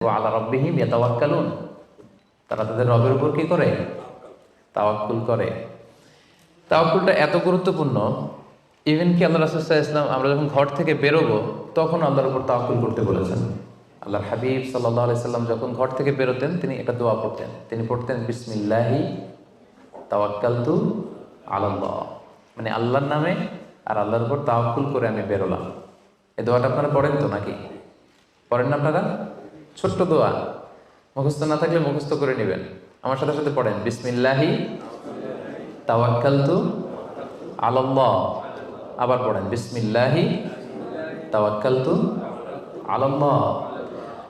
আল্লাহ রব্বিহিম ইয়াতাওয়াক্কালুন। তারা তাদের রবের উপর কি করে? তাওয়াক্কুল করে। তাওয়াক্কুলটা এত গুরুত্বপূর্ণ ইভেন কি আল্লাহ রাসুল্লাহ ইসলাম আমরা যখন ঘর থেকে বেরোবো, তখন আল্লাহর উপর তাওয়াক্কুল করতে বলেছেন। আল্লাহর হাবিব সাল্লাহ সাল্লাম যখন ঘর থেকে বেরোতেন, তিনি একটা দোয়া পড়তেন। তিনি পড়তেন, বিসমিল্লাহি তাওয়াক্কালতু আলাল্লাহ। মানে আল্লাহর নামে আর আল্লাহর উপর তাওয়াক্কুল করে আমি বেরোলাম। এই দোয়াটা আপনারা পড়েন তো নাকি? পড়েন না আপনারা? ছোট্ট দোয়া। মুখস্থ না থাকলে মুখস্থ করে নেবেন। আমার সাথে সাথে পড়েন, বিসমিল্লাহি তাওয়াক্কালতু আলাল্লাহ। আবার পড়েন, বিসমিল্লাহি তাওয়াক্কালতু আলাল্লাহ।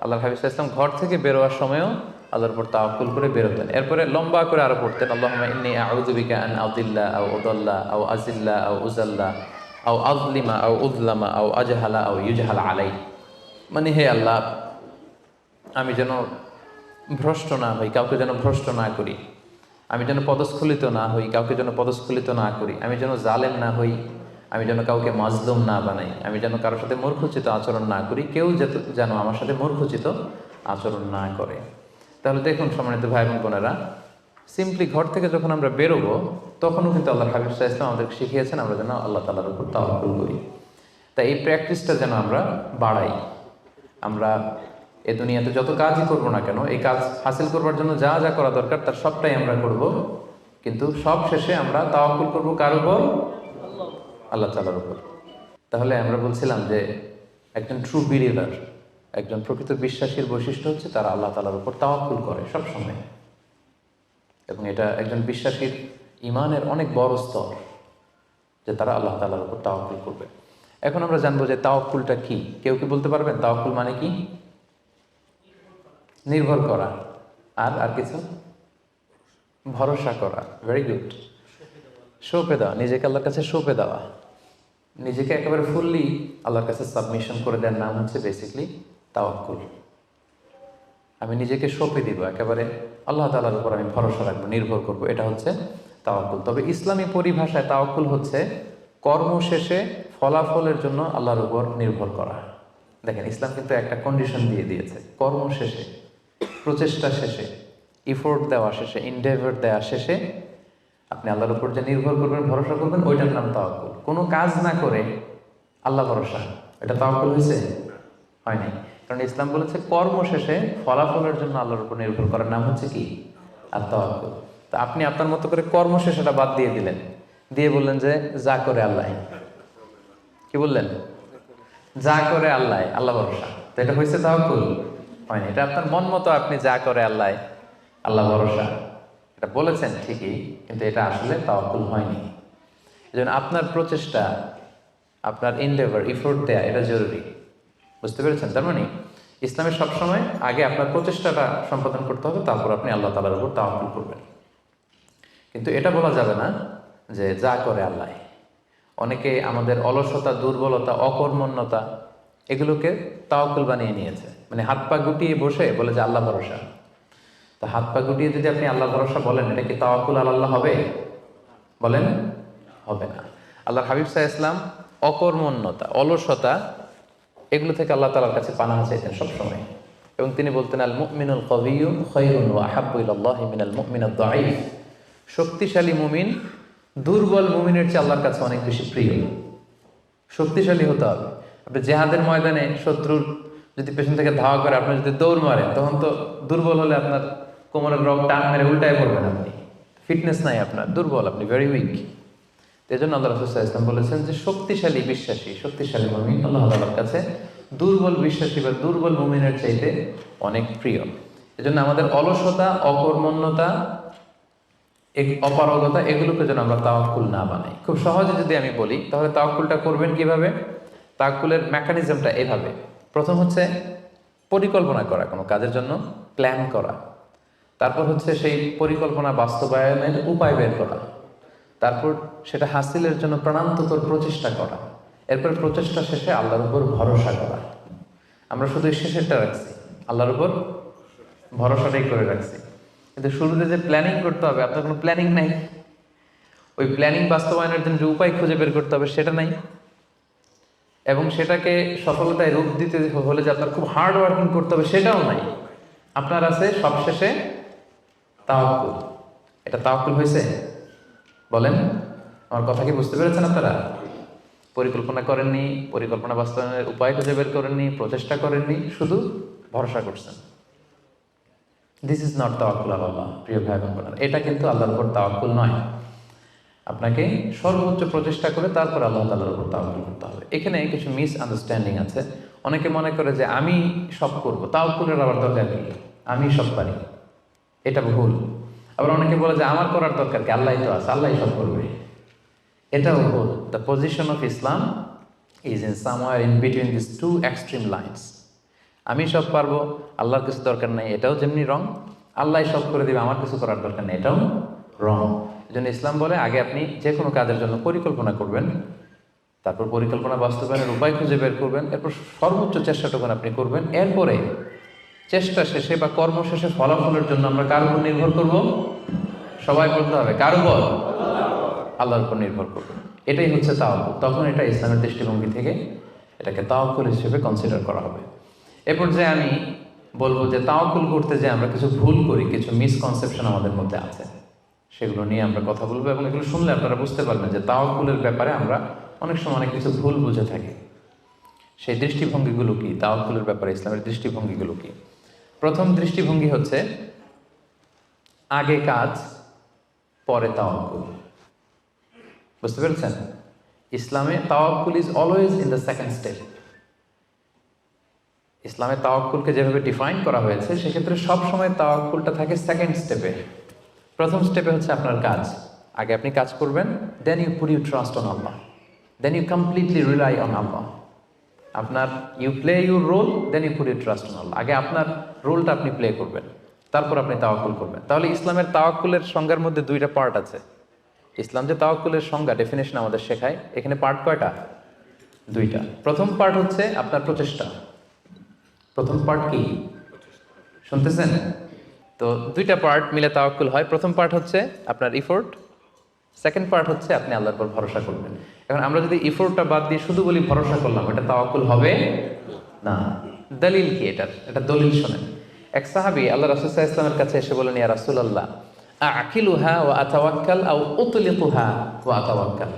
আল্লাহ হাবিজ ইসলাম ঘর থেকে বেরোয়ার সময়ও আল্লাহর উপর তাওয়াক্কুল করে বেরোতেন। এরপরে লম্বা করে আরও পড়তেন, আল্লাহুম্মা ইন্নী আউযু বিকা আন আযিল্লা আও উদাল্লা আও আজিল্লা আও উজাল্লা আও আযলিমা আও উযলামা আও আজহালা আও ইউজহালা আলাই মানে হে আল্লাহ আমি যেন ভ্রষ্ট না হই, কাউকে যেন ভ্রষ্ট না করি। আমি যেন পদস্খলিত না হই, কাউকে যেন পদস্খলিত না করি। আমি যেন জালেম না হই, আমি যেন কাউকে মাজলুম না বানাই। আমি যেন কারোর সাথে মূর্খচিত আচরণ না করি, কেউ যেন আমার সাথে মূর্খচিত আচরণ না করে। তাহলে দেখুন সম্মানিত ভাই বোনেরা সিম্পলি ঘর থেকে যখন আমরা বেরোবো, তখনও কিন্তু আল্লাহ হাবিব সাহা ইসলাম আমাদেরকে শিখিয়েছেন, আমরা যেন আল্লাহ তালার উপর তাওয়াক্কুল করি। তাই এই প্র্যাকটিসটা যেন আমরা বাড়াই। আমরা এ দুনিয়াতে যত কাজই করব না কেন, এই কাজ হাসিল করবার জন্য যা যা করা দরকার তার সবটাই আমরা করব। কিন্তু সব শেষে আমরা তাওয়াক্কুল করব কার উপর? আল্লাহ তালার উপর। তাহলে আমরা বলছিলাম যে একজন ট্রু বিলিভার একজন প্রকৃত বিশ্বাসীর বৈশিষ্ট্য হচ্ছে তারা আল্লাহ তালার উপর তাওয়াক্কুল করে সবসময়। এবং এটা একজন বিশ্বাসীর ইমানের অনেক বড় স্তর, যে তারা আল্লাহ তালার উপর তাওয়াক্কুল করবে। এখন আমরা জানব যে তাওয়াক্কুলটা কি? কেউ কি বলতে পারবেন? তাওয়াক্কুল মানে কি? নির্ভর করা আর আর কিছু? ভরসা করা ভেরি গুড সৌপে দেওয়া, নিজেকে আল্লাহর কাছে সৌপে দেওয়া। নিজেকে একেবারে ফুললি আল্লাহর কাছে সাবমিশন করে দেওয়ার নাম হচ্ছে বেসিকলি তাওয়াক্কুল। আমি নিজেকে সঁপে দিব, একেবারে আল্লাহ তালার উপর আমি ভরসা রাখব, নির্ভর করব, এটা হচ্ছে তাওয়াক্কুল। তবে ইসলামী পরিভাষায় তাওয়াক্কুল হচ্ছে কর্ম শেষে ফলাফলের জন্য আল্লাহর উপর নির্ভর করা। দেখেন, ইসলাম কিন্তু একটা কন্ডিশন দিয়ে দিয়েছে কর্ম শেষে প্রচেষ্টা শেষে ইফোর্ট দেওয়া শেষে ইন্ডেভার দেওয়া শেষে আপনি আল্লাহর উপর যে নির্ভর করবেন, ভরসা করবেন, ওইটার নাম তাওয়াক্কুল। কোনো কাজ না করে আল্লাহ ভরসা। এটা তাওয়াক্কুল হয়েছে? হয়নি। কারণ ইসলাম বলেছে, কর্ম শেষে ফলাফলের জন্য আল্লাহর উপর নির্ভর করার নাম হচ্ছে কি? আর তাওয়াক্কুল। তা আপনি আপনার মতো করে কর্ম শেষে এটা বাদ দিয়ে দিলেন। দিয়ে বললেন যে, যা করে আল্লাহ। কি বললেন? যা করে আল্লাহ আল্লাহ ভরসা। তো এটা হয়েছে তাওয়াক্কুল। হয়নি। এটা আপনার মন মতো আপনি যা করে আল্লাহ আল্লাহ ভরসা। এটা বলেছেন ঠিকই, কিন্তু এটা আসলে তাওয়াক্কুল হয়নি। এই আপনার প্রচেষ্টা, আপনার ইন্ডেভার ইফোর্ট দেয়া, এটা জরুরি। বুঝতে পেরেছেন? তার মানে ইসলামের সবসময় আগে আপনার প্রচেষ্টাটা সম্পাদন করতে হবে, তারপর আপনি আল্লাহ তালার উপর তাওয়াক্কুল করবেন। কিন্তু এটা বলা যাবে না যে যা করে আল্লাহ। অনেকে আমাদের অলসতা, দুর্বলতা, অকর্মণ্যতা, এগুলোকে তাওয়াক্কুল বানিয়ে নিয়েছে। মানে হাত পা গুটিয়ে বসে বলে যে আল্লাহ ভরসা। তো হাত পা গুটিয়ে যদি আপনি আল্লাহ ভরসা বলেন, এটা কি তাওয়াক্কুল আল্লাহ হবে? বলেন, হবে না। আল্লাহ হাবিব সাহা ইসলাম অকর্মণ্যতা, অলসতা, এগুলো থেকে আল্লাহ তালার কাছে পানাহা চাইতেন সবসময়। এবং তিনি বলতেন আল মুমিনুল কবিউ খৈরুন ও আহাবুল্লাহ মিনাল মুমিনুল দাইফ শক্তিশালী মুমিন, দুর্বল মুমিনের চেয়ে আল্লাহর কাছে অনেক বেশি প্রিয়। শক্তিশালী হতে হবে। আপনি জেহাদের ময়দানে শত্রুর যদি পেছন থেকে ধাওয়া করে আপনি যদি দৌড় মারেন, তখন তো দুর্বল হলে আপনার কোমরের রোগ টান মেরে উল্টায় পড়বেন আপনি। ফিটনেস নাই আপনার, দুর্বল, আপনি ভেরি উইক এই জন্য আল্লাহ রসুল্লাহ ইসলাম বলেছেন যে শক্তিশালী বিশ্বাসী, শক্তিশালী মমিন আল্লাহ তালার কাছে দুর্বল বিশ্বাসী বা দুর্বল মমিনের চাইতে অনেক প্রিয়। এজন্য আমাদের অলসতা, অকর্মণ্যতা অপারগতা, এগুলোকে যেন আমরা তাওয়াক্কুল না বানাই। খুব সহজে যদি আমি বলি, তাহলে তাওয়াক্কুলটা করবেন কীভাবে? তাওয়াক্কুলের মেকানিজমটা এভাবে। প্রথম হচ্ছে পরিকল্পনা করা কোনো কাজের জন্য প্ল্যান করা। তারপর হচ্ছে সেই পরিকল্পনা বাস্তবায়নের উপায় বের করা। তারপর সেটা হাসিলের জন্য প্রাণান্তকর প্রচেষ্টা করা। এরপর প্রচেষ্টা শেষে আল্লাহর উপর ভরসা করা। আমরা শুধু শেষেরটা রাখছি। আল্লাহর উপর ভরসাটাই করে রাখছি। কিন্তু শুরুতে যে প্ল্যানিং করতে হবে, আপনার কোনো প্ল্যানিং নাই? ওই প্ল্যানিং বাস্তবায়নের জন্য যে উপায় খুঁজে বের করতে হবে, সেটা নাই? এবং সেটাকে সফলতায় রূপ দিতে হলে যে আপনার খুব হার্ড ওয়ার্কিং করতে হবে সেটাও নাই। আপনার আছে সবশেষে তাওয়াক্কুল। এটা তাওয়াক্কুল হয়েছে? বলেন। আমার কথা কি বুঝতে পেরেছেন আপনারা? পরিকল্পনা করেননি, পরিকল্পনা বাস্তবায়নের উপায় খুঁজে বের করেননি, প্রচেষ্টা করেননি, শুধু ভরসা করছেন। দিস ইজ নট তাওয়াক্কুল আল্লাহ প্রিয় ভাই বোন বোনেরা। এটা কিন্তু আল্লাহর উপর তাওয়াক্কুল নয়। আপনাকে সর্বোচ্চ প্রচেষ্টা করে তারপর আল্লাহ তাআলার উপর তাওয়াক্কুল করতে হবে। এখানে কিছু মিস আন্ডারস্ট্যান্ডিং আছে। অনেকে মনে করে যে আমি সব করব, তাওয়াক্কুলের আবার দরকার নেই আমি সব পারি। এটা ভুল। আবার অনেকে বলে যে আমার করার দরকার কি? আল্লাহ তো আছে আল্লাহ সব করবে। এটাও ভুল। The position of Islam is in somewhere in between this two extreme lines আমি সব পারব, আল্লাহর কিছু দরকার নেই, এটাও যেমনি রং আল্লাহ সব করে দিবে, আমার কিছু করার দরকার নেই, এটাও রং জন্য ইসলাম বলে, আগে আপনি যে কোনো কাজের জন্য পরিকল্পনা করবেন, তারপর পরিকল্পনা বাস্তবায়নের উপায় খুঁজে বের করবেন, এরপর সর্বোচ্চ চেষ্টাটুকু আপনি করবেন, এরপরে চেষ্টা শেষে বা কর্ম শেষে ফলাফলের জন্য আমরা কার উপর নির্ভর করব? সবাই বলতে হবে, কার উপর? আল্লাহর উপর নির্ভর করব এটাই হচ্ছে তাওয়াক্কুল। তখন এটা ইসলামের দৃষ্টিভঙ্গি থেকে এটাকে তাওয়াক্কুল হিসেবে কনসিডার করা হবে। এরপর যে আমি বলব যে তাওয়াক্কুল করতে যে আমরা কিছু ভুল করি, কিছু মিসকনসেপশন আমাদের মধ্যে আছে। সেগুলো নিয়ে আমরা কথা বলব এবং এগুলো শুনলে আপনারা বুঝতে পারবেন যে তাওয়াক্কুলের ব্যাপারে আমরা অনেক সময় অনেক কিছু ভুল বুঝে থাকি। সেই দৃষ্টিভঙ্গিগুলো কি? তাওয়াক্কুলের ব্যাপারে, ইসলামের দৃষ্টিভঙ্গিগুলো কি? প্রথম দৃষ্টিভঙ্গি হচ্ছে, আগে কাজ, পরে তাওয়াক্কুল। বুঝতে পেরেছেন? ইসলামে তাওয়াক্কুল is always in the second step ইসলামে তাওয়াক্কুলকে যেভাবে ডিফাইন করা হয়েছে, সেক্ষেত্রে সবসময় তাওয়াক্কুলটা থাকে সেকেন্ড স্টেপে প্রথম স্টেপে হচ্ছে আপনার কাজ। আগে আপনি কাজ করবেন then you put you trust on Allah. Then you completely rely on Allah. আপনার you play your role then you put you trust on Allah. আগে আপনার রোলটা আপনি প্লে করবেন। তারপর আপনি তাওয়াক্কুল করবেন। তাহলে ইসলামের তাওয়াক্কুলের সংজ্ঞার মধ্যে দুইটা পার্ট আছে। ইসলাম যে তাওয়াক্কুলের সংজ্ঞা ডেফিনেশন আমাদের শেখায়। এখানে পার্ট কয়টা? দুইটা। প্রথম পার্ট হচ্ছে আপনার প্রচেষ্টা। প্রথম পার্ট কি? শুনতেছেন? তো দুইটা পার্ট মিলে তাওয়াক্কুল হয়। প্রথম পার্ট হচ্ছে আপনার ইফোর্ট সেকেন্ড পার্ট হচ্ছে আপনি আল্লাহর পর ভরসা করবেন। এখন আমরা যদি ইফোর্টটা বাদ দিয়ে শুধু বলি ভরসা করলাম, এটা তাওয়াক্কুল হবে না। দলিল কি এটার এটা দলিল শোনেন। এক সাহাবি আল্লাহ রাসুল্লাহ ইসলামের কাছে এসে বলেন, ইয়া রাসুল আল্লাহ আকিলুহা ও আতাওয়াক্কাল আও উতলিকুহা ও আতাওয়াক্কাল?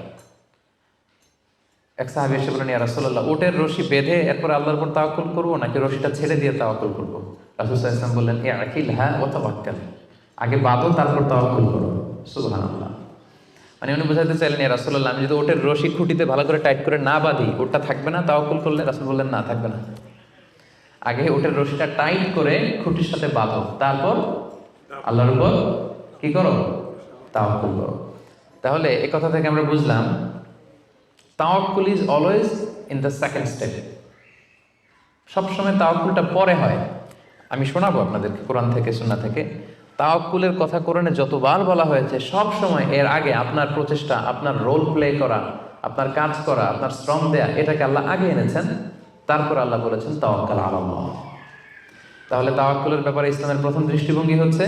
এক সাহাবি এসে বলেন, ইয়া রাসূলুল্লাহ, উটের রশি বেঁধে এরপর আল্লাহর উপর তাওয়াক্কুল করব নাকি রশিটা ছেড়ে দিয়ে তাওয়াক্কুল করব? রাসূলুল্লাহ ইসলাম বললেন ইয়া আকিল হ্যাঁ ও তাওয়াক্কাল। আগে বাঁধো তারপর তাওয়াক্কুল করো। সুবহানাল্লাহ। মানে উনি বোঝাতে চাইলেন রাসূলুল্লাহ, আমি যদি ওটের রশি খুঁটিতে ভালো করে টাইট করে না বাঁধি ওটা থাকবে না? তাওয়াক্কুল করলে রাসূল বললেন, না, থাকবে না। আগে ওটের রশিটা টাইট করে খুঁটির সাথে বাঁধো, তারপর আল্লাহর উপর কি করো? তাওয়াক্কুল করো। তাহলে এ কথা থেকে আমরা বুঝলাম, তাওয়াক্কুল is always in the second step. সবসময় তাওয়াক্কুলটা পরে হয়। আমি শোনাবো আপনাদেরকে, কোরআন থেকে শোনা থেকে। তাওয়াক্কুলের কথা কোরআনে যতবার বলা হয়েছে, সব সময় এর আগে আপনার প্রচেষ্টা, আপনার রোল প্লে করা, আপনার কাজ করা, আপনার শ্রম দেয়া, এটাকে আল্লাহ আগে এনেছেন। তারপর আল্লাহ বলেছেন, তাওয়াক্কাল আলাল্লাহ তাহলে তাওয়াক্কুলের ব্যাপারে ইসলামের প্রথম দৃষ্টিভঙ্গি হচ্ছে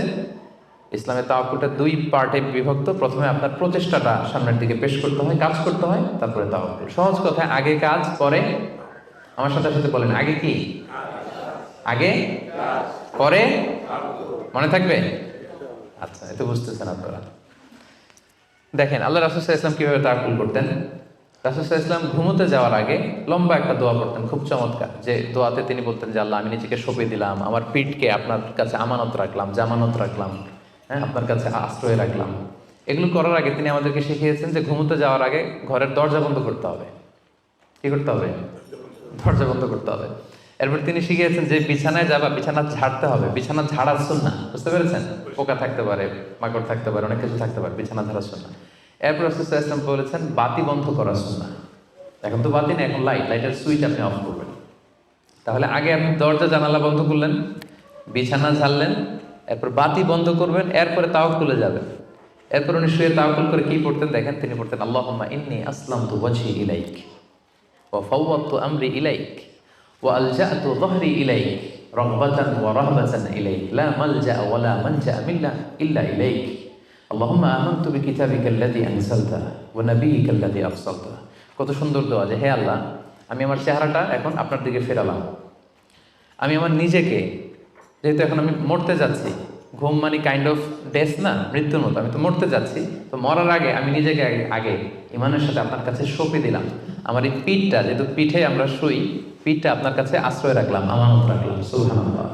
ইসলামের তাওয়াক্কুলটা দুই পার্টে বিভক্ত। প্রথমে আপনার প্রচেষ্টাটা সামনের দিকে পেশ করতে হয়, কাজ করতে হয়, তারপরে তাওয়াক্কুল। সহজ কথায় আগে কাজ, পরে। আমার সাথে সাথে বলেন, আগে কি? আগে, পরে, মনে থাকবে? আচ্ছা এতে বুঝতেছেন আপনারা। দেখেন, আল্লাহ রাসুসাহ ইসলাম কীভাবে তাওয়াক্কুল করতেন? রাসুসাহ ইসলাম ঘুমোতে যাওয়ার আগে লম্বা একটা দোয়া পড়তেন খুব চমৎকার। যে দোয়াতে তিনি বলতেন যে, আল্লাহ, আমি নিজেকে সঁপে দিলাম, আমার পিঠকে আপনার কাছে আমানত রাখলাম, জামানত রাখলাম হ্যাঁ আপনার কাছে আশ্রয় রাখলাম। এগুলো করার আগে তিনি আমাদেরকে শিখিয়েছেন যে, ঘুমোতে যাওয়ার আগে ঘরের দরজা বন্ধ করতে হবে। কি করতে হবে? দরজা বন্ধ করতে হবে। এরপর তিনি শিখিয়েছেন যে বিছানায় যাবা, বিছানা ঝাড়তে হবে। বিছানা ঝাড়ার না বুঝতে পেরেছেন? পোকা থাকতে পারে, মাকড় থাকতে পারে, অনেক কিছু থাকতে পারে, বিছানা ঝাড়ার না এরপর ইসলাম বলেছেন, বাতি বন্ধ করার না এখন তো বাতি নেই, এখন লাইট লাইটের সুইচ আপনি অফ করবেন। তাহলে আগে আপনি দরজা, জানালা বন্ধ করলেন, বিছানা ঝাড়লেন, এরপর বাতি বন্ধ করবেন, এরপরে তাওয়াক্কুলে যাবেন। এরপর উনি শুয়ে তাওয়াক্কুল করে কি পড়তেন দেখেন, তিনি পড়তেন, আল্লাহুম্মা ইন্নী আসলামতু ওয়াজহি ইলাইক ওয়া ফাওয়াদতু আমরি ইলাইক। ওয়া আলজা'তু যহরি ইলাইক রগবাতান ওয়া রাহবাতান ইলাইক লা মালজা ওয়া লা মানজা মিল্লা ইল্লা ইলাইক اللهم آمنت بكتابك الذي أنزلته ونبيك الذي أرسلته কত সুন্দর দোয়া যে হে আল্লাহ আমি আমার চেহারাটা এখন আপনার দিকে ফেরালাম আমি আমার নিজেকে যেহেতু এখন আমি মরতে যাচ্ছি ঘুম মানে কাইন্ড অফ ডেথ না মৃত্যুর মতো আমি তো মরতে যাচ্ছি তো মরার আগে আমি নিজেকে আগে আগে ইমানের সাথে আপনার কাছে সঁপে দিলাম আমার এই পিঠটা যেহেতু পিঠে আমরা শুই পিঠটা আপনার কাছে আশ্রয় রাখলাম, আমানত রাখলাম, সুবহানাল্লাহ।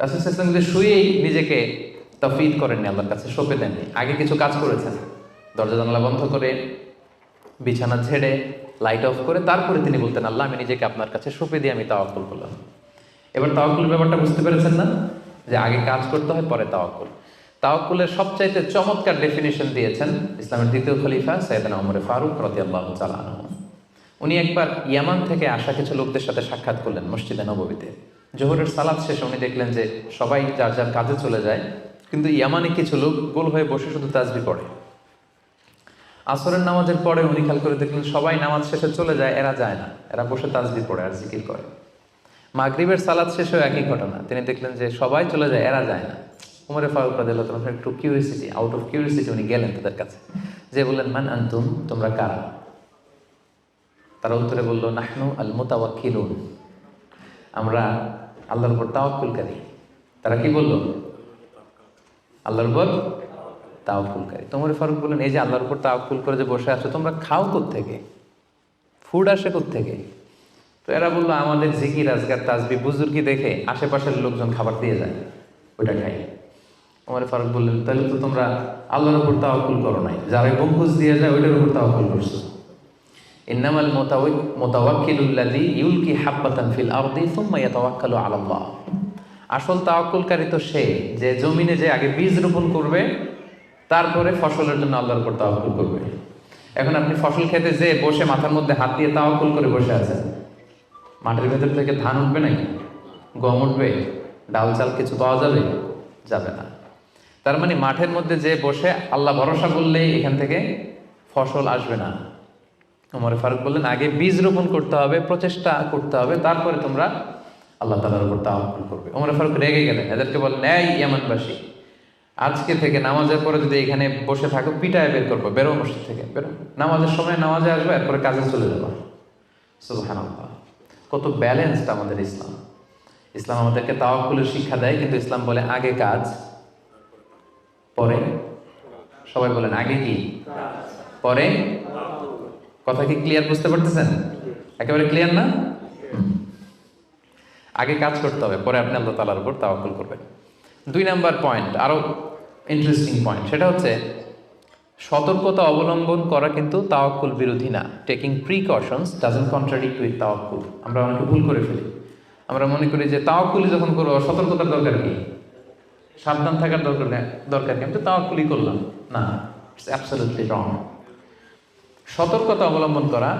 রাসুল শুয়েই নিজেকে তফিদ করেননি, আল্লাহর কাছে সঁপে দেননি। আগে কিছু কাজ করেছেন। দরজা জানলা বন্ধ করে, বিছানা ঝেড়ে লাইট অফ করে, তারপরে তিনি বলতেন, আল্লাহ, আমি নিজেকে আপনার কাছে সঁপে দিয়ে আমি তাওয়াক্কুল করলাম। এবার তাওয়াক্কুল ব্যাপারটা বুঝতে পেরেছেন না? যে আগে কাজ করতে হয়, পরে তাওয়াক্কুল। তাওয়াক্কুলের সবচাইতে চমৎকার ডেফিনেশন দিয়েছেন ইসলামের দ্বিতীয় খলিফা সৈয়দনা ওমরে ফারুক রাদিয়াল্লাহু তাআলা আনহু। উনি একবার ইয়ামান থেকে আসা কিছু লোকদের সাথে সাক্ষাৎ করলেন মসজিদে নববীতে। জোহরের সালাদ শেষে উনি দেখলেন যে সবাই যার যার কাজে চলে যায়, কিন্তু ইয়ামানে কিছু লোক গোল হয়ে বসে শুধু তাজবি পড়ে। আসরের নামাজের পরে উনি খেয়াল করে দেখলেন সবাই নামাজ শেষে চলে যায়, এরা যায় না, এরা বসে তাজবি পড়ে আর জিকির করে। মাগরিবের সালাদ শেষেও একই ঘটনা, তিনি দেখলেন যে সবাই চলে যায়, এরা যায় না। উমরে ফারুক রাদিয়াল্লাহু তাআলা একটু কিউরিসিটি আউট অফ কিউরিসিটি উনি গেলেন তাদের কাছে। যে বললেন, মান আনতুম, তোমরা কারা? তারা উত্তরে বলল, নাহনু আল মুতাওয়াক্কিলুন আমরা আল্লাহর উপর তাওয়াক্কুলকারী তারা কি বলল? আল্লাহর উপর তাওয়াক্কুলকারী তোমরা ফারুক বললেন, এই যে আল্লাহর উপর তাওয়াক্কুল করে যে বসে আছো, তোমরা খাও থেকে ফুড আসে থেকে তো এরা বলল, আমাদের জিকির, আজগার, তাজবি, বুজুর্গি দেখে আশেপাশের লোকজন খাবার দিয়ে যায়? ওইটা খাই। আমার ফারুক বললেন, তাহলে তো তোমরা আল্লাহর উপর তাওয়াক্কুল করো নাই। যারা গম্বুজ দিয়ে যায়, ওইটার উপর তাওয়াক্কুল করছ। ইন্নামাল মোতাওয়াক্কিলুল্লাযী ইউলকি হাব্বাতান ফিল আরদি সুম্মা ইয়াতাওয়াক্কালু আলাল্লাহ। আসল তাওয়াক্কুলকারী তো সে, যে জমিনে যে আগে বীজ রোপণ করবে, তারপরে ফসলের জন্য আল্লাহর উপর তাওয়াক্কুল করবে। এখন আপনি ফসল খেতে যে বসে মাথার মধ্যে হাত দিয়ে তাওয়াক্কুল করে বসে আছেন। মাটির ভেতর থেকে ধান উঠবে নাকি? গম উঠবে? ডাল চাল কিছু পাওয়া যাবে? যাবে না। তার মানে মাঠের মধ্যে যে বসে আল্লাহ ভরসা করলেই এখান থেকে ফসল আসবে না। ওমরে ফারুক বললেন, আগে বীজ রোপণ করতে হবে, প্রচেষ্টা করতে হবে, তারপরে তোমরা আল্লাহ তালার উপর তাওয়াক্কুল করবে। ওমরে ফারুক রেগে গেলেন এদেরকে বললেন, এই ইয়ামানবাসী, আজকে থেকে নামাজের পরে যদি এখানে বসে থাকো, পিটায় বের করব, বেরো মসজিদ থেকে, বেরো। নামাজের সময় নামাজে আসবে, এরপরে কাজে চলে যাব। সুবহানাল্লাহ, কত ব্যালেন্সড আমাদের ইসলাম। ইসলাম আমাদেরকে তাওয়াক্কুলের শিক্ষা দেয়, কিন্তু ইসলাম বলে আগে কাজ, পরে? সবাই বলেন, আগে কি? পরে? কথা কি ক্লিয়ার বুঝতে পারতেছেন? একেবারে ক্লিয়ার না? আগে কাজ করতে হবে, পরে আপনি আল্লাহ তালার উপর তাওয়াক্কুল করবেন। দুই নাম্বার পয়েন্ট আরও ইন্টারেস্টিং পয়েন্ট সেটা হচ্ছে সতর্কতা অবলম্বন করা কিন্তু তাওয়াক্কুল বিরোধী না। Taking precautions doesn't contradict with তাওয়াক্কুল। আমরা অনেকে ভুল করে ফেলি। আমরা মনে করি যে তাওয়াক্কুলি যখন করব, সতর্কতার দরকার কি? সাবধান থাকার দরকার দরকার কি? আমি তো তাওয়াক্কুলি করলাম। না ইটস অ্যাবসলিউটলি রং সতর্কতা অবলম্বন করা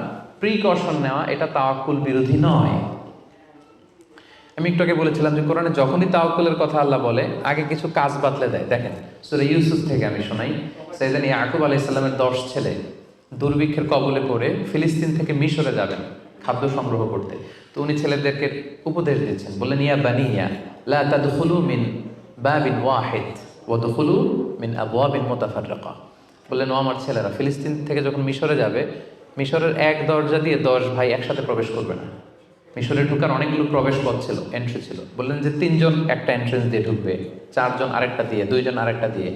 প্রিকশন নেওয়া, এটা তাওয়াক্কুল বিরোধী নয়। আমি একটু আগে বলেছিলাম যে কোরআনে যখনই তাওয়াক্কুলের কথা আল্লাহ বলে, আগে কিছু কাজ বাতলে দেয়। দেখেন, সুরে ইউসুফ থেকে আমি শোনাই সেদিন ইয়াকুব আলাহ ইসলামের দশ ছেলে দুর্ভিক্ষের কবলে পড়ে ফিলিস্তিন থেকে মিশরে যাবেন খাদ্য সংগ্রহ করতে। তো উনি ছেলেদেরকে উপদেশ দিচ্ছেন। বললেন, ইয়া বানিয়া লা তাদখুলু মিন বাবিন ওয়াহিদ, ওয়া দুখুলু মিন আবওয়াবিন মুতাফাররাকা। বললেন ও আমার ছেলেরা। ফিলিস্তিন থেকে যখন মিশরে যাবে, মিশরের এক দরজা দিয়ে দশ ভাই একসাথে প্রবেশ করবে না। মিশরে ঢুকার অনেকগুলো প্রবেশ পথ ছিল এন্ট্রি ছিল। বললেন যে তিনজন একটা এন্ট্রেন্স দিয়ে ঢুকবে, চারজন আরেকটা দিয়ে, দুইজন আরেকটা দিয়ে।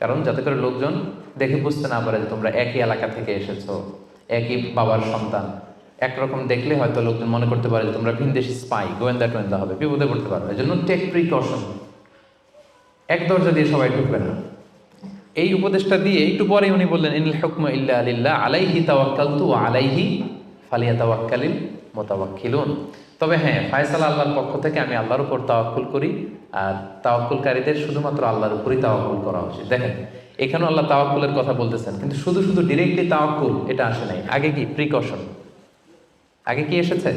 কারণ যাতে করে লোকজন দেখে বুঝতে না পারে যে তোমরা একই এলাকা থেকে এসেছ, একই বাবার সন্তান। একরকম দেখলে হয়তো লোকজন মনে করতে পারে যে তোমরা ভিনদেশি স্পাই গোয়েন্দা টোয়েন্দা হবে, বিপদে পড়তে পারবে এই জন্য টেক প্রিকশন এক দরজা দিয়ে সবাই ঢুকবে না। এই উপদেশটা দিয়ে একটু পরে উনি বললেন ইনিল হুকম ইল্লা আলিল্লাহ আলাইহি তাওয়াক্কালতু ওয়া আলাইহি ফালিয়াতাওয়াক্কালিল মুতাওয়াক্কিলুন। তবে হ্যাঁ ফায়সালা আল্লাহর পক্ষ থেকে আমি আল্লাহর উপর তাওয়াক্কুল করি, আর তাওয়াক্কুলকারীদের শুধুমাত্র আল্লাহর উপরই তাওয়াক্কুল করা উচিত। দেখেন, এখানেও আল্লাহ তাওয়াক্কুলের কথা বলতেছেন, কিন্তু শুধু শুধু ডিরেক্টলি তাওয়াক্কুল, এটা আসে নাই। আগে কি? প্রিকশন আগে কি এসেছে?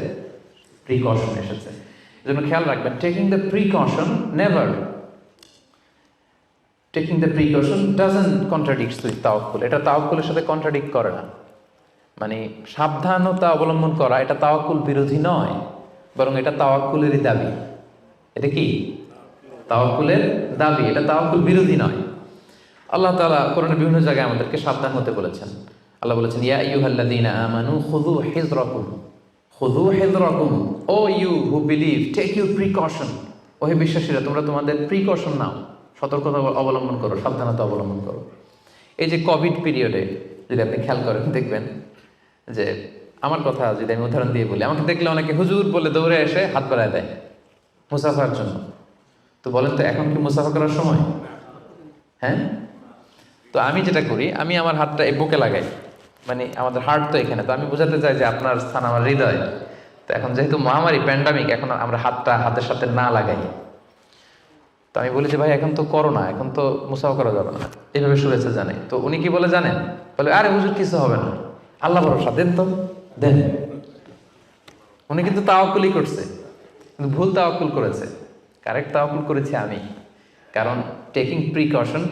প্রিকশন এসেছে। এজন্য খেয়াল রাখবেন taking the precaution never taking the precaution doesn't contradicts with তাওয়াক্কুল এটা তাওয়াক্কুলের সাথে কন্ট্রাডিক্ট করে না। মানে সাবধানতা অবলম্বন করা, এটা তাওয়াক্কুল বিরোধী নয়, বরং এটা তাওয়াক্কুলেরই দাবি। এটা কি? তাওয়াক্কুলের দাবি, এটা তাওয়াক্কুল বিরোধী নয়। আল্লাহ তাআলা কোরআনের বিভিন্ন জায়গায় আমাদেরকে সাবধান হতে বলেছেন। আল্লাহ বলেছেন, ইয়া আইয়ুহাল্লাযীনা আমানু খুযু হিযরাকুম খুদু হেদরকুম O you who believe, take you precaution. ও হে বিশ্বাসীরা, তোমরা তোমাদের প্রিকশন নাও। সতর্কতা অবলম্বন করো, সাবধানতা অবলম্বন করো। এই যে কোভিড পিরিয়ডে যদি আপনি খেয়াল করেন, দেখবেন যে আমার কথা যদি আমি উদাহরণ দিয়ে বলি, আমাকে দেখলে অনেকে হুজুর বলে দৌড়ে এসে হাত বাড়ায় দেয় মুসাফার জন্য। তো বলেন তো, এখন কি মুসাফা করার সময়? হ্যাঁ? তো আমি যেটা করি, আমি আমার হাতটা এই বুকে লাগাই। মানে আমাদের হার্ট তো এখানে, তো আমি বোঝাতে চাই যে আপনার স্থান আমার হৃদয়। তো এখন যেহেতু মহামারী প্যান্ডামিক এখন আমরা হাতটা হাতের সাথে না লাগাই। তো আমি বলি যে ভাই, এখন তো করোনা এখন তো মুসাফা করা যাবে না। এইভাবে শুভেচ্ছা জানে। তো উনি কি বলে জানেন? বলে, আরে হুজুর, কিছু হবে না। আল্লাহ ভরসা, দেন তো, দেন। উনি কিন্তু তাওয়াক্কুলই করছে, কিন্তু ভুল তাওয়াক্কুল করেছে। কারেক্ট তাওয়াক্কুল করেছি আমি, কারণ taking precaution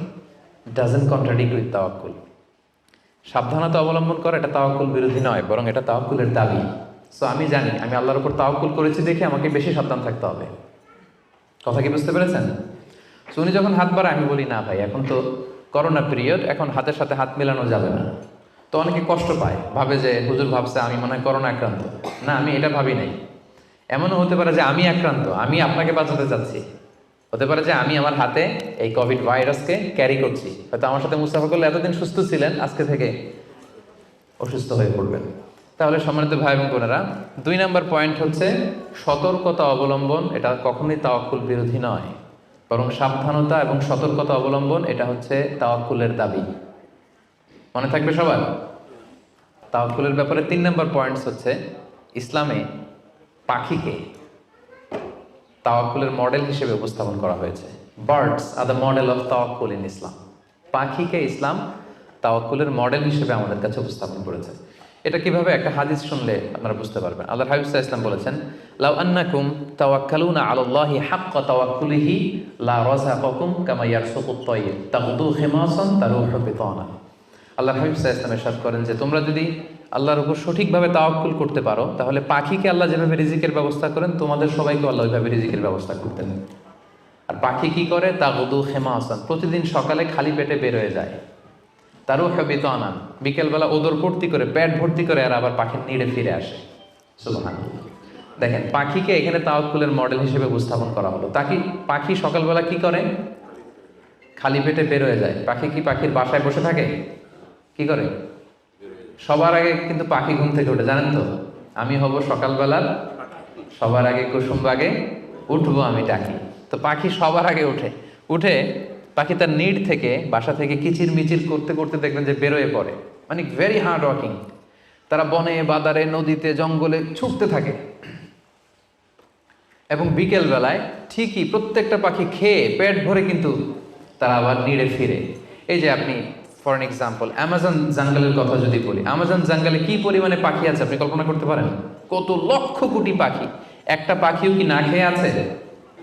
doesn't contradict with তাওয়াক্কুল। সাবধানতা অবলম্বন করা এটা তাওয়াক্কুল বিরোধী নয়, বরং এটা তাওয়াক্কুলের দাবি। সো আমি জানি, আমি আল্লাহর উপর তাওয়াক্কুল করেছি দেখে আমাকে বেশি সাবধান থাকতে হবে। কথা কি বুঝতে পেরেছেন? So, উনি যখন হাত বাড়ায় আমি বলি না ভাই এখন তো করোনা পিরিয়ড এখন হাতের সাথে হাত মেলানো যাবে না। তো অনেকে কষ্ট পায় ভাবে যে হুজুর ভাবছে আমি মনে হয় করোনা আক্রান্ত। না আমি এটা ভাবি নাই। এমনও হতে পারে যে আমি আক্রান্ত আমি আপনাকে বাঁচাতে চাচ্ছি। হতে পারে যে আমি আমার হাতে এই কোভিড ভাইরাসকে ক্যারি করছি। হয়তো আমার সাথে মুসাফা করলে এতদিন সুস্থ ছিলেন আজকে থেকে অসুস্থ হয়ে পড়বেন। তাহলে সম্মানিত ভাই এবং বোনেরা দুই নাম্বার পয়েন্ট হচ্ছে সতর্কতা অবলম্বন এটা কখনোই তাওয়াক্কুল বিরোধী নয়। বরং সাবধানতা এবং সতর্কতা অবলম্বন এটা হচ্ছে তাওয়াক্কুলের দাবি। মনে থাকবে সবার? তাওয়াক্কুলের ব্যাপারে তিন নম্বর পয়েন্টস হচ্ছে ইসলামে পাখিকে তাওয়াক্কুলের মডেল হিসেবে উপস্থাপন করা হয়েছে। Birds are the model of তাওয়াক্কুল ইন ইসলাম পাখিকে ইসলাম তাওয়াক্কুলের মডেল হিসেবে আমাদের কাছে উপস্থাপন করেছে। এটা কীভাবে একটা হাদিস শুনলে আপনারা বুঝতে পারবেন? আল্লাহ হাবিব ইসলাম বলেছেন, লাউ আন্নাকুম তাওয়াক্কালুনা আলাল্লাহি হাক্কা তাওয়াক্কুলিহি লা রাযাকাকুম কামা তাগদু খিমাসান তারুহু বিতানা. আল্লাহ ইসলাম করেন যে, তোমরা যদি আল্লাহর উপর সঠিকভাবে তাওয়াক্কুল করতে পারো, তাহলে পাখিকে আল্লাহ যেভাবে রিজিকের ব্যবস্থা করেন, তোমাদের সবাইকে আল্লাহ ওইভাবে রিজিকের ব্যবস্থা করতেন আর পাখি কি করে? তা গদু খেমা আসান প্রতিদিন সকালে খালি পেটে বের হয়ে যায়। তারও হেবিত আনান বিকেলবেলা ওদর ভর্তি করে, পেট ভর্তি করে আর আবার পাখির নিড়ে ফিরে আসে। দেখেন, পাখিকে এখানে তাওয়াক্কুলের মডেল হিসেবে উপস্থাপন করা হলো। তাকে পাখি সকালবেলা কি করে? খালি পেটে বের হয়ে যায়। পাখি কি পাখির বাসায় বসে থাকে? কি করে? সবার আগে কিন্তু পাখি ঘুম থেকে ওঠে, জানেন তো? আমি হব সকালবেলার, সবার আগে কুসুম বাগে, উঠবো আমি ডাকি তো পাখি সবার আগে উঠে উঠে পাখি তার নিড থেকে, বাসা থেকে কিচির মিচির করতে করতে দেখবেন যে বেরোয় পড়ে। মানে ভেরি হার্ড ওয়ার্কিং তারা বনে, বাদারে, নদীতে, জঙ্গলে ছুটতে থাকে। এবং বিকেল বেলায় ঠিকই প্রত্যেকটা পাখি খেয়ে পেট ভরে কিন্তু তারা আবার নিড়ে ফিরে। এই যে আপনি ফর এন এক্সাম্পল অ্যামাজন জাঙ্গলের কথা যদি বলি অ্যামাজন জাঙ্গলে কি পরিমাণে পাখি আছে আপনি কল্পনা করতে পারেন? কত লক্ষ কোটি পাখি। একটা পাখিও কি না খেয়ে আছে?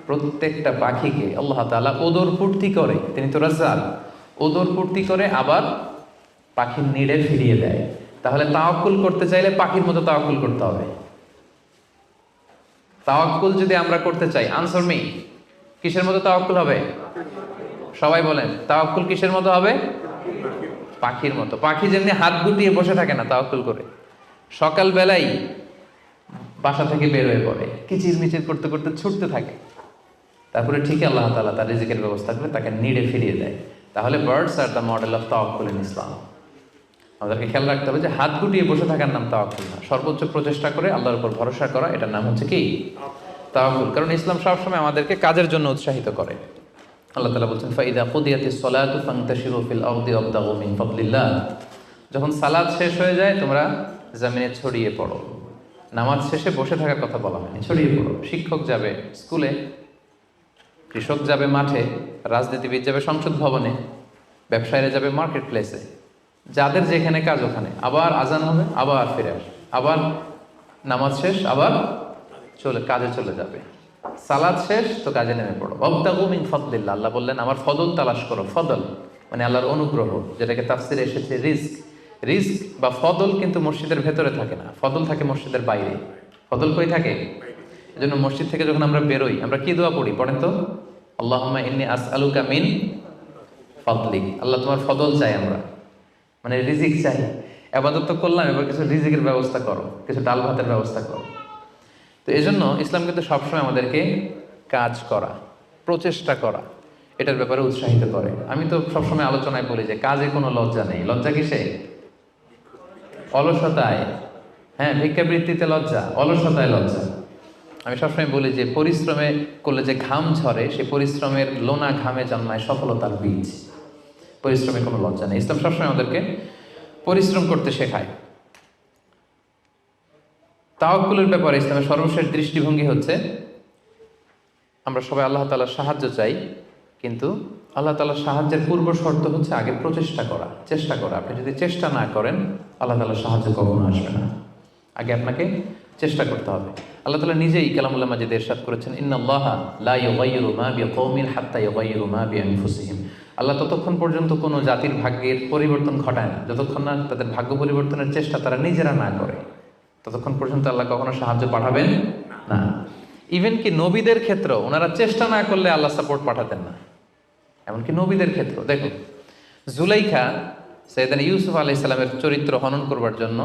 প্রত্যেকটা পাখিকে আল্লাহ তালা ওদর পূর্তি করে, তিনি তো রাজ্জাক, ওদর পূর্তি করে আবার পাখির নিড়ে ফিরিয়ে দেয়। তাহলে তাওয়াক্কুল করতে চাইলে পাখির মতো তাওয়াক্কুল করতে হবে। তাওয়াক্কুল যদি আমরা করতে চাই আনসার মি কিসের মতো তাওয়াক্কুল হবে? সবাই বলেন, তাওয়াক্কুল কিসের মতো হবে? পাখির মতো। পাখি যেমনি হাত গুটিয়ে বসে থাকে না তাওয়াক্কুল করে সকাল বেলাই বাসা থেকে বের হয়ে পড়ে কিচির মিচির করতে করতে ছুটতে থাকে। তারপরে ঠিক আল্লাহ তাআলা তার রিজিকের ব্যবস্থা করে তাকে নিড়ে ফিরিয়ে দেয়। তাহলে birds are the model of তাওয়াক্কুল ইন ইসলাম আমাদেরকে খেয়াল রাখতে হবে যে হাত গুটিয়ে বসে থাকার নাম তাওয়াক্কুল না। সর্বোচ্চ প্রচেষ্টা করে আল্লাহর উপর ভরসা করা, এটার নাম হচ্ছে কি? তাওয়াক্কুল। কারণ ইসলাম সবসময় আমাদেরকে কাজের জন্য উৎসাহিত করে। আল্লাহ তাআলা বলছেন, ফাইদা কুদিয়াতিস সালাতু ফান্তাশিরু ফিল আরদি ওয়াবতাগু মিন ফাদলিল্লাহ। যখন সালাত শেষ হয়ে যায়, তোমরা জমিনে ছড়িয়ে পড়ো। নামাজ শেষে বসে থাকার কথা বলা হয়নি, ছড়িয়ে পড়ো। শিক্ষক যাবে স্কুলে কৃষক যাবে মাঠে, রাজনীতিবিদ যাবে সংসদ ভবনে, ব্যবসায়ীরা যাবে মার্কেট প্লেসে যাদের যেখানে কাজ ওখানে। আবার আজান হবে, আবার ফিরে আসবে। আবার নামাজ শেষ, আবার চলে, কাজে চলে যাবে। সালাদ শেষ, তো কাজে নেমে পড়ো। অবদাগু মিন ফদলিল্লাহ। আল্লাহ বললেন, আমার ফদল তালাশ করো, ফদল। মানে আল্লাহর অনুগ্রহ, যেটাকে তাফসিরে এসেছে, রিস্ক। রিস্ক বা ফদল কিন্তু মসজিদের ভেতরে থাকে না। ফদল থাকে মসজিদের বাইরে। ফদল কই থাকে? এজন্য মসজিদ থেকে যখন আমরা বেরোই, আমরা কি দোয়া পড়ি পড়েন তো? আল্লাহুম্মা ইন্নী আসআলুকা মিন ফদলিক। আল্লাহ তোমার ফদল চাই আমরা। মানে রিজিক চাই। আবাদত করলাম, এবার কিছু রিজিকের ব্যবস্থা করো, কিছু ডাল ভাতের ব্যবস্থা করো। তো এই জন্য ইসলাম কিন্তু সবসময় আমাদেরকে কাজ করা, প্রচেষ্টা করা, এটার ব্যাপারে উৎসাহিত করে। আমি তো সবসময় আলোচনায় বলি যে কাজে কোনো লজ্জা নেই। লজ্জা কিসে? অলসতায়। হ্যাঁ ভিক্ষাবৃত্তিতে লজ্জা, অলসতায় লজ্জা। আমি সবসময় বলি যে পরিশ্রমে করলে যে ঘাম ঝরে সে পরিশ্রমের লোনা ঘামে জন্মায় সফলতার বীজ। পরিশ্রমে কোনো লজ্জা নেই। ইসলাম সবসময় আমাদেরকে পরিশ্রম করতে শেখায়। তাওয়াক্কুলের ব্যাপারে ইসলামের সর্বশেষ দৃষ্টিভঙ্গি হচ্ছে, আমরা সবাই আল্লাহ তালার সাহায্য চাই, কিন্তু আল্লাহ তালার সাহায্যের পূর্ব শর্ত হচ্ছে আগে প্রচেষ্টা করা, চেষ্টা করা। আপনি যদি চেষ্টা না করেন, আল্লাহ তালার সাহায্য কখনো আসবে না। আগে আপনাকে চেষ্টা করতে হবে। আল্লাহ তালা নিজেই কালামুল্লাহ মাজিদ এরশাদ করেছেন, ইন্নাল্লাহ লা আল্লাহ ততক্ষণ পর্যন্ত কোনো জাতির ভাগ্যের পরিবর্তন ঘটায় না, যতক্ষণ না তাদের ভাগ্য পরিবর্তনের চেষ্টা তারা নিজেরা না করে। ততক্ষণ পর্যন্ত আল্লাহ কখনো সাহায্য পাঠাবেন না। ইভেন কি নবীদের ক্ষেত্রেও ওনারা চেষ্টা না করলে আল্লাহ সাপোর্ট পাঠাতেন না। এমনকি নবীদের ক্ষেত্র দেখুন, জুলাইখা সৈয়দান ইউসুফ আলাহ ইসলামের চরিত্র হনন করবার জন্য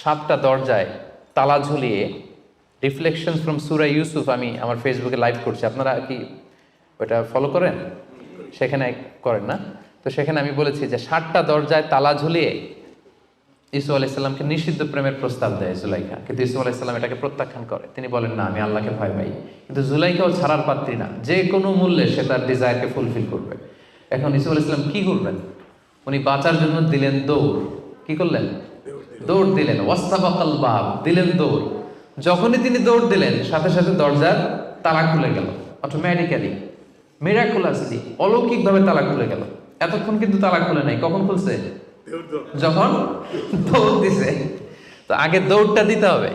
সাতটা দরজায় তালা ঝুলিয়ে রিফ্লেকশন ফ্রম সুরা ইউসুফ আমি আমার ফেসবুকে লাইভ করছি। আপনারা কি ওটা ফলো করেন? সেখানে করেন না। তো সেখানে আমি বলেছি যে ষাটটা দরজায় তালা ঝুলিয়ে ইসু আলাইসাল্লামকে নিষিদ্ধ প্রেমের প্রস্তাব দেয় জুলাইখা। কিন্তু ইসু আলাইসাল্লাম এটাকে প্রত্যাখ্যান করে। তিনি বলেন, না, আমি আল্লাহকে ভয় পাই। কিন্তু জুলাইখাও ছাড়ার পাত্রী না। যে কোনো মূল্যে সে তার ডিজায়ারকে ফুলফিল করবে। এখন ইসু আলাইসাল্লাম কি করবেন? উনি বাঁচার জন্য দিলেন দৌড়। কি করলেন? দৌড় দিলেন। ওয়াস্তাবাকাল বাব দিলেন দৌড়। যখনই তিনি দৌড় দিলেন, সাথে সাথে দরজার তালা খুলে গেল। অটোমেটিক্যালি মিরাকুলাসলি অলৌকিকভাবে তালা খুলে গেল। এতক্ষণ কিন্তু তালা খুলে নাই। কখন খুলছে? যখন দৌড় দিছে। তো আগে দৌড়টা দিতে হবে।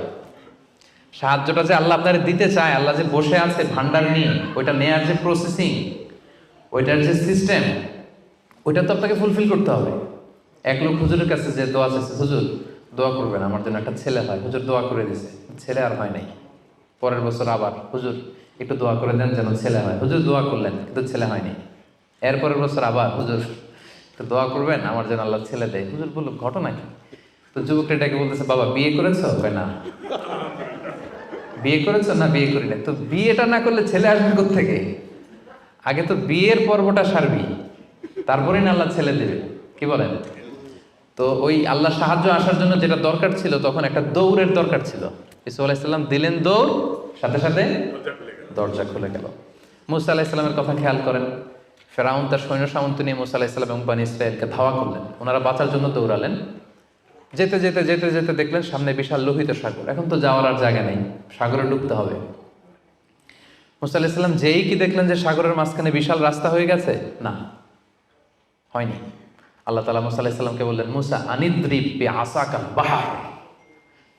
সাহায্যটা যে আল্লাহ আপনার দিতে চায়, আল্লাহ যে বসে আছে, ভান্ডার নিয়ে, ওইটা নেয়ার যে প্রসেসিং ওইটার যে সিস্টেম ওইটা তো আপনাকে ফুলফিল করতে হবে। এক লোক হুজুরের কাছে যে দোয়া চাইছে, হুজুর, দোয়া করবেন, আমার জন্য একটা ছেলে হয়। হুজুর দোয়া করে দিছে। ছেলে আর হয় নাই। পরের বছর আবার, হুজুর, একটু দোয়া করে দেন যেন ছেলে হয়। হুজুর দোয়া করলেন, কিন্তু ছেলে হয়নি এর পরের বছর আবার, হুজুর তো দোয়া করবেন, আমার যেন আল্লাহ ছেলে দেয়। হুজুর বলল, ঘটনা কি? তো যুবকটা এটাকে বলতেছে, বাবা, বিয়ে করেছ? না। বিয়ে করেছ? না, বিয়ে করি না তো বিয়েটা না করলে ছেলে আসবে থেকে আগে তো বিয়ের পর্বটা সারবি তারপরেই না আল্লাহ ছেলে দেবে। কি বলেন? তো ওই আল্লাহ সাহায্য আসার জন্য যেটা দরকার ছিল তখন একটা দৌড়ের দরকার ছিল। ইসু আলাইসাল্লাম দিলেন দৌড় সাথে সাথে দরজা খুলে গেল। মুসা আলাহিসাল্লামের কথা খেয়াল করেন। ফেরাউন তার সৈন্য সামন্ত নিয়ে মুসা আলাহিসাল্লাম এবং বানি ইসরায়েলকে ধাওয়া করলেন। ওনারা বাঁচার জন্য দৌড়ালেন। যেতে যেতে যেতে যেতে দেখলেন সামনে বিশাল লোহিত সাগর। এখন তো যাওয়ার আর জায়গা নেই সাগরে ডুবতে হবে। মুসা আলাহিসাল্লাম যেই কি দেখলেন যে সাগরের মাঝখানে বিশাল রাস্তা হয়ে গেছে? না হয়নি। আল্লাহ তালা মুসা আলাহিসাল্লামকে বললেন মুসা আনিদ্রিপ আসাকা বাহার।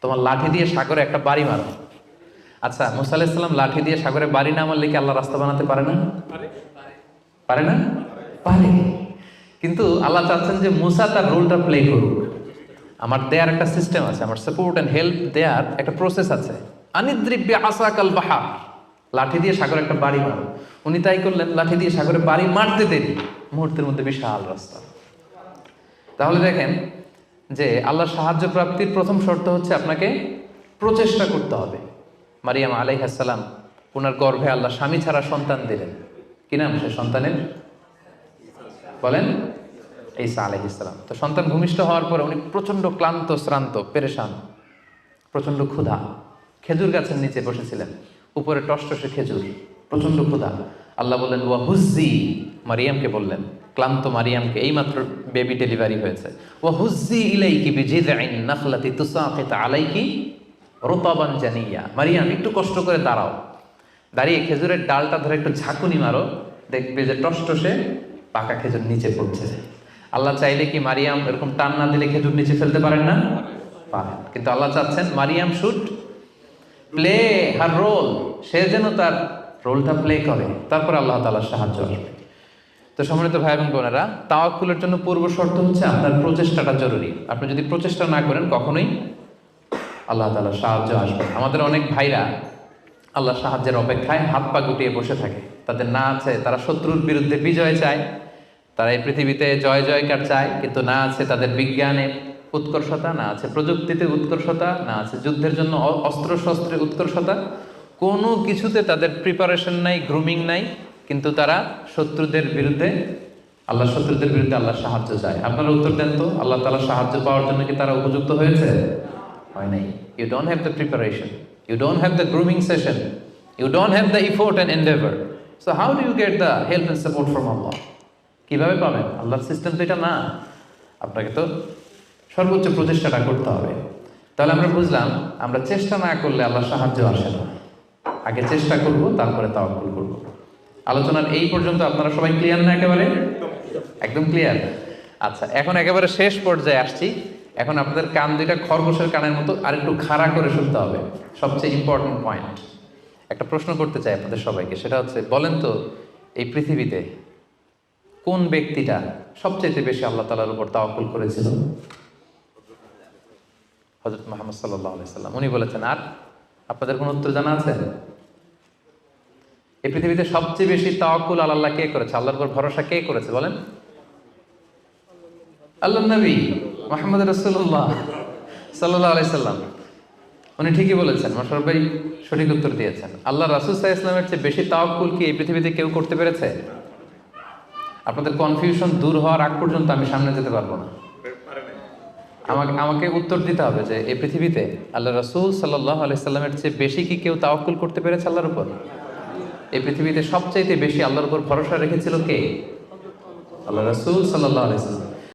তোমার লাঠি দিয়ে সাগরে একটা বাড়ি মারো। আচ্ছা মুসা আলাহিসাল্লাম লাঠি দিয়ে সাগরে বাড়ি না মারলে কি আল্লাহ রাস্তা বানাতে পারে না? পারে। না? পারে। কিন্তু আল্লাহ চাচ্ছেন যে মুসা তার রোলটা প্লে করুক। আমার দেয়ার একটা সিস্টেম আছে আমার সাপোর্ট অ্যান্ড হেল্প দেয়ার একটা প্রসেস আছে। আনিদ্রিব্য আসাকাল বাহার। লাঠি দিয়ে সাগরে একটা বাড়ি মারো। উনি তাই করলেন লাঠি দিয়ে সাগরে বাড়ি মারতে দেরি। মুহূর্তের মধ্যে বিশাল রাস্তা। তাহলে দেখেন যে আল্লাহর সাহায্য প্রাপ্তির প্রথম শর্ত হচ্ছে আপনাকে প্রচেষ্টা করতে হবে। মারিয়াম আলাইহাসাল্লাম ওনার গর্ভে আল্লাহ স্বামী ছাড়া সন্তান দিলেন। কি নাম সে সন্তানের? বলেন, ঈসা আলাইহিসাল্লাম তো সন্তান ভূমিষ্ঠ হওয়ার পরে উনি প্রচণ্ড ক্লান্ত, শ্রান্ত, পেরেশান, প্রচণ্ড ক্ষুধা। খেজুর গাছের নিচে বসেছিলেন। উপরে টসটসে খেজুর, প্রচণ্ড ক্ষুধা। আল্লাহ বললেন, ওয়া হুজ্জি মারিয়ামকে বললেন। ক্লান্ত মারিয়ামকে এইমাত্র বেবি ডেলিভারি হয়েছে। ওয়া হুজ্জি ইলাইকি বিজিযআইন নাখলাতি তুসাকিত আলাইকি রতাবান জানিয়া। মারিয়াম, একটু কষ্ট করে দাঁড়াও। দাঁড়িয়ে খেজুরের ডালটা ধরে একটু ঝাঁকুনি মারো। দেখবে যে টসটসে পাকা খেজুর নিচে পড়ছে। আল্লাহ চাইলে কি মারিয়াম এরকম টান না দিলে খেজুর নিচে ফেলতে পারেন না? পারেন। কিন্তু আল্লাহ চাচ্ছেন Maryam should, play her role. সে যেন তার রোলটা প্লে করে। তারপর আল্লাহ তালার সাহায্য আসবে তো সম্মানিত ভাই এবং বোনেরা, তাওয়াক্কুলের জন্য পূর্ব শর্ত হচ্ছে আপনার প্রচেষ্টাটা জরুরি। আপনি যদি প্রচেষ্টা না করেন, কখনোই আল্লাহ তালা সাহায্য আসবে আমাদের অনেক ভাইরা আল্লাহ সাহায্যের অপেক্ষায় হাত পা গুটিয়ে বসে থাকে। তাদের না আছে, তারা শত্রুর বিরুদ্ধে বিজয় চায়, তারা এই পৃথিবীতে জয় জয়কার চায়, কিন্তু না আছে তাদের বিজ্ঞানে উৎকর্ষতা, না আছে প্রযুক্তিতে উৎকর্ষতা, না আছে যুদ্ধের জন্য অ- অস্ত্র শস্ত্রে উৎকর্ষতা। কোনো কিছুতে তাদের প্রিপারেশন নাই গ্রুমিং নাই। কিন্তু তারা শত্রুদের বিরুদ্ধে, আল্লাহ শত্রুদের বিরুদ্ধে আল্লাহ সাহায্য চায়। আপনারা উত্তর দেন তো, আল্লাহ তালা সাহায্য পাওয়ার জন্য কি তারা উপযুক্ত হয়েছে? হয় নাই। You don't have the preparation you don't have the grooming session you don't have the effort and endeavour so how do you get the help and support from Allah কীভাবে পাবেন? আল্লাহর সিস্টেম তো এটা না। আপনাকে তো সর্বোচ্চ প্রচেষ্টাটা করতে হবে। তাহলে আমরা বুঝলাম, আমরা চেষ্টা না করলে আল্লাহ সাহায্য আসে না। আগে চেষ্টা করব, তারপরে তাওয়াক্কুল করব। আলোচনার এই পর্যন্ত আপনারা সবাই ক্লিয়ার না একেবারে? একদম ক্লিয়ার আচ্ছা এখন একেবারে শেষ পর্যায়ে আসছি। এখন আপনাদের কান দুইটা খরগোশের কানের মতো আর একটু খাড়া করে শুনতে হবে। সবচেয়ে ইম্পর্টেন্ট পয়েন্ট একটা প্রশ্ন করতে চাই আপনাদের সবাইকে সেটা হচ্ছে বলেন তো এই পৃথিবীতে কোন ব্যক্তিটা সবচেয়ে বেশি আল্লাহ তালার উপর তাওয়াক্কুল করেছিল? হজরত মোহাম্মদ সাল্লাহ সাল্লাম। উনি বলেছেন আর আপনাদের কোনো উত্তর জানা আছে? এই পৃথিবীতে সবচেয়ে বেশি তাওয়াক্কুল আল্লাহ কে করেছে? আল্লাহর উপর ভরসা কে করেছে বলেন? আল্লাহ নবী মোহাম্মদ রসুল্লাহ সাল্লাহ আলাইসাল্লাম উনি ঠিকই বলেছেন মশার ভাই সঠিক উত্তর দিয়েছেন। আল্লাহ রাসুল সাহা ইসলামের চেয়ে বেশি তাওয়াক্কুল কি এই পৃথিবীতে কেউ করতে পেরেছে? আপনাদের কনফিউশন দূর হওয়ার আগ পর্যন্ত আমি সামনে যেতে পারব না। আমাকে আমাকে উত্তর দিতে হবে যে এই পৃথিবীতে আল্লাহ রাসুল সাল্লাহ আলাইসাল্লামের চেয়ে বেশি কি কেউ তাওয়াক্কুল করতে পেরেছে আল্লাহর উপর? এই পৃথিবীতে সবচাইতে বেশি আল্লাহর উপর ভরসা রেখেছিল কে? আল্লাহ রাসুল সাল্লাহ আলাইসাল্লাম